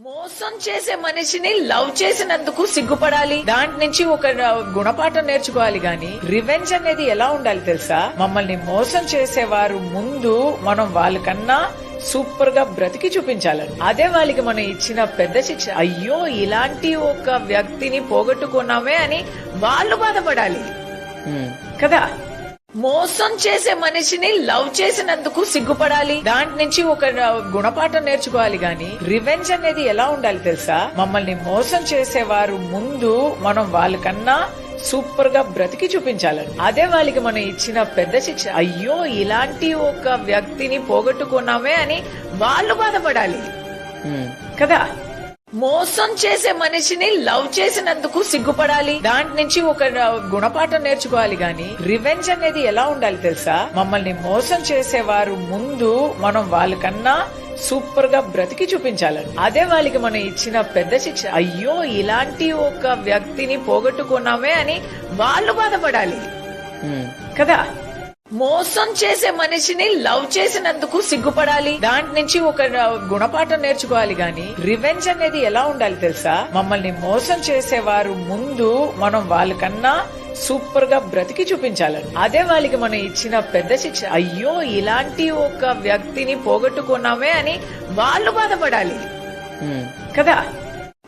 మోసం చేసే మనిషిని లవ్ చేసినందుకు సిగ్గుపడాలి. దాంట్ నుంచి ఒక గుణపాఠం నేర్చుకోవాలి గాని రివెంజ్ అనేది ఎలా ఉండాలి తెలుసా? మమ్మల్ని మోసం చేసేవారు ముందు మనం వాళ్ళకన్నా సూపర్గా బ్రతికి చూపించాలని అదే వాళ్ళకి మనం ఇచ్చిన పెద్ద శిక్ష. అయ్యో ఇలాంటి ఒక వ్యక్తిని పోగొట్టుకున్నామే అని వాళ్ళు బాధపడాలి. కదా? మోసం చేసే మనిషిని లవ్ చేసినందుకు సిగ్గుపడాలి. దాంట్ నుంచి ఒక గుణపాఠం నేర్చుకోవాలి గాని రివెంజ్ అనేది ఎలా ఉండాలి తెలుసా? మమ్మల్ని మోసం చేసేవారు ముందు మనం వాళ్ళకన్నా సూపర్గా బ్రతికి చూపించాలని. అదే వాళ్ళకి మనం ఇచ్చిన పెద్ద శిక్ష. అయ్యో ఇలాంటి ఒక వ్యక్తిని పోగొట్టుకున్నామే అని వాళ్ళు బాధపడాలి. కదా? మోసం చేసే మనిషిని లవ్ చేసినందుకు సిగ్గుపడాలి. దాంట్ నుంచి ఒక గుణపాఠం నేర్చుకోవాలి గాని రివెంజ్ అనేది ఎలా ఉండాలి తెలుసా? మమ్మల్ని మోసం చేసేవారు ముందు మనం వాళ్ళకన్నా సూపర్గా బ్రతికి చూపించాలని. అదే వాళ్ళకి మనం ఇచ్చిన పెద్ద శిక్ష. అయ్యో ఇలాంటి ఒక వ్యక్తిని పోగొట్టుకున్నామే అని వాళ్ళు బాధపడాలి. కదా? మోసం చేసే మనిషిని లవ్ చేసినందుకు సిగ్గుపడాలి. దాంట్ నుంచి ఒక గుణపాఠం నేర్చుకోవాలి గాని రివెంజ్ అనేది ఎలా ఉండాలి తెలుసా? మమ్మల్ని మోసం చేసేవారు ముందు మనం వాళ్ళకన్నా సూపర్గా బ్రతికి చూపించాలని. అదే వాళ్ళకి మనం ఇచ్చిన పెద్ద శిక్ష. అయ్యో ఇలాంటి ఒక వ్యక్తిని పోగొట్టుకున్నామే అని వాళ్ళు బాధపడాలి. కదా?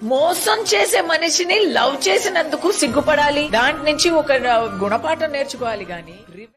మోసం చేసే మనిషిని లవ్ చేసినందుకు సిగ్గుపడాలి. దాంట్ నుంచి ఒక గుణపాఠం నేర్చుకోవాలి గాని